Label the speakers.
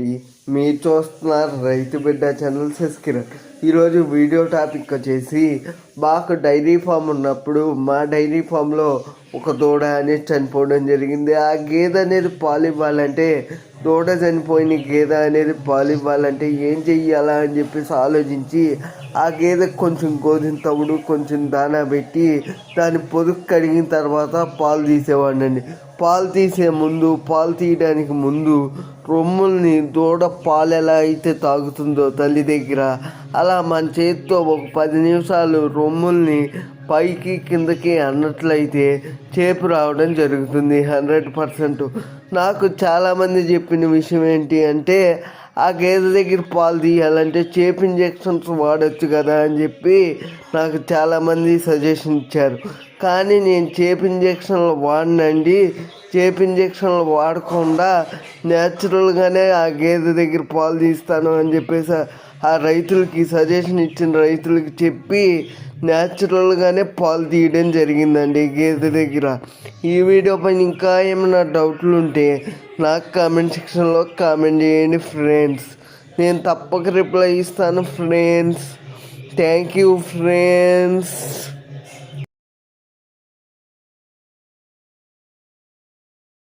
Speaker 1: అండి మీరు చూస్తున్నారు రైతు బిడ్డ ఛానల్ సబ్స్క్రైబ్ ఈరోజు వీడియో టాపిక్ వచ్చేసి మాకు డైరీ ఫామ్ ఉన్నప్పుడు మా డైరీ ఫామ్లో ఒక దూడ అనేది చనిపోవడం జరిగింది. ఆ గేదె అనేది పాలు ఇవ్వాలంటే దూడ చనిపోయిన గేదె అనేది పాలు ఇవ్వాలంటే ఏం చెయ్యాలా అని చెప్పేసి ఆలోచించి ఆ గేదె కొంచెం గోధుమ తవుడు కొంచెం దానా పెట్టి దాని పొదుగు కడిగిన తర్వాత పాలు తీసేవాడినండి. పాలు తీసే ముందు పాలు తీయడానికి ముందు రొమ్ముల్ని దూడ పాలు ఎలా అయితే తాగుతుందో తల్లి దగ్గర అలా మన చేతితో ఒక పది నిమిషాలు రొమ్ముల్ని పైకి కిందకి అన్నట్లయితే చేపు రావడం జరుగుతుంది హండ్రెడ్ పర్సెంట్. నాకు చాలామంది చెప్పిన విషయం ఏంటి అంటే ఆ గేదె దగ్గర పాలు తీయాలంటే చేప్ ఇంజెక్షన్స్ వాడచ్చు కదా అని చెప్పి నాకు చాలామంది సజెషన్ ఇచ్చారు. కానీ నేను చేప ఇంజెక్షన్లు వాడినండి. చేపు ఇంజక్షన్లు వాడకుండా న్యాచురల్గానే ఆ గేదె దగ్గర పాలు తీస్తాను అని చెప్పేసి ఆ రైతులకి సజెషన్ ఇచ్చిన రైతులకి చెప్పి న్యాచురల్గానే పాలు తీయడం జరిగిందండి గేదె దగ్గర. ఈ వీడియో పైన ఇంకా ఏమైనా డౌట్లు ఉంటే నాకు కామెంట్ సెక్షన్లో కామెంట్ చేయండి ఫ్రెండ్స్. నేను తప్పక రిప్లై ఇస్తాను ఫ్రెండ్స్. Thank you friends.